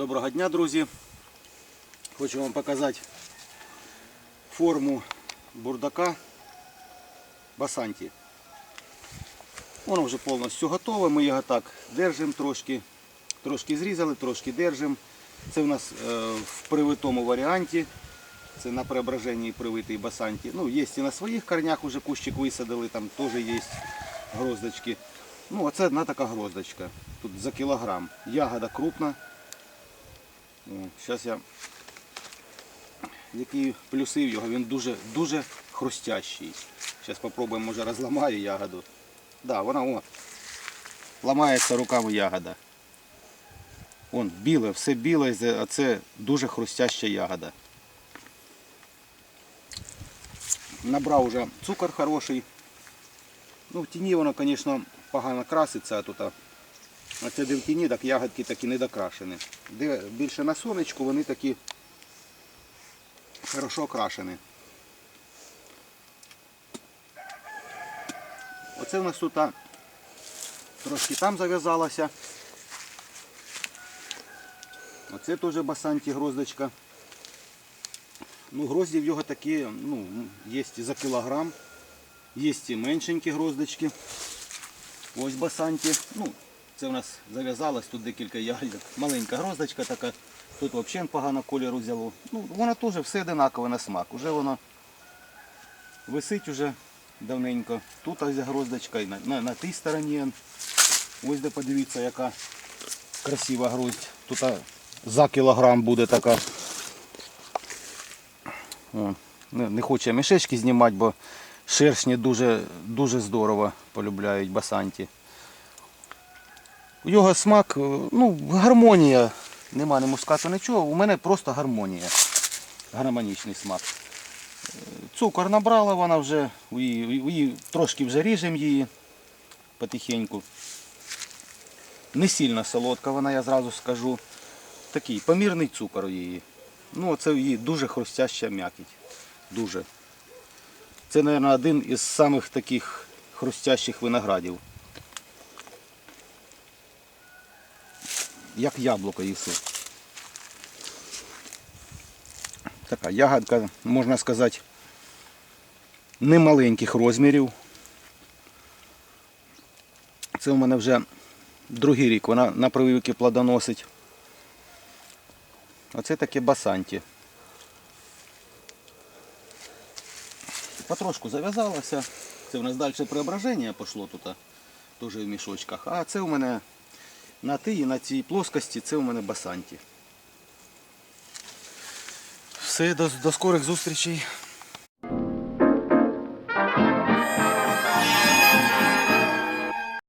Доброго дня, друзі. Хочу вам показати форму бурдака Басанті. Воно вже повністю готове. Ми його так держимо трошки. Трошки зрізали, трошки держимо. Це в нас е, в привитому варіанті. Це на преображенні привитий басанті. Ну, є і на своїх корнях уже кущик висадили, там теж є гроздочки. Ну, оце одна така гроздочка. Тут за кілограм. Ягода крупна. Зараз я. Які плюси в його, він дуже дуже хрустящий. Зараз спробуємо, може розламаю ягоду. Да, вона о, ламається руками ягода. Вон біле, все біле, а це дуже хрустяща ягода. Набрав уже цукор хороший. Ну, в тіні воно, звісно, погано краситься тут. А це де в тіні, так ягодки такі не докрашені. Де більше на сонечку, вони такі хорошо окрашені. Оце в нас тут трошки там зав'язалося. Оце теж басанті гроздочка. Ну, грозді в його такі, ну, є і за кілограм, є і меншенькі гроздочки. Ось басанті. Ну, це у нас зав'язалось, тут декілька ягодок. Маленька гроздочка така. Тут взагалі погано кольору взяло. Ну, воно теж все одинакове на смак. Уже воно висить уже давненько. Тут ось гроздочка і на, на, на тій стороні. Ось де подивіться, яка красива гроздь. Тут за кілограм буде така. Не, не хоче мішечки знімати, бо шершні дуже, дуже здорово полюбляють басанті. У його смак, е, ну, гармонія. Нема не мускату нічого, у мене просто гармонія. Гармонічний смак. Е, Цукор набрала вона вже, її, її, трошки вже ріжемо її потихеньку. Не сильно солодка вона, я зразу скажу. Такий помірний цукор у її. Ну, це її дуже хрустяща м'якіть. Дуже. Це, мабуть, один із самих таких хрустящих виноградів. Як яблуко їси. Така ягодка, можна сказати, немаленьких розмірів. Це у мене вже другий рік, вона на прививки плодоносить. Оце таке басанті. Потрошку зав'язалося. Це у нас далі преображення пішло тут, теж в мішочках. А це у мене на тій і на цій плоскості це у мене басанті. Все, до, до скорих зустрічей.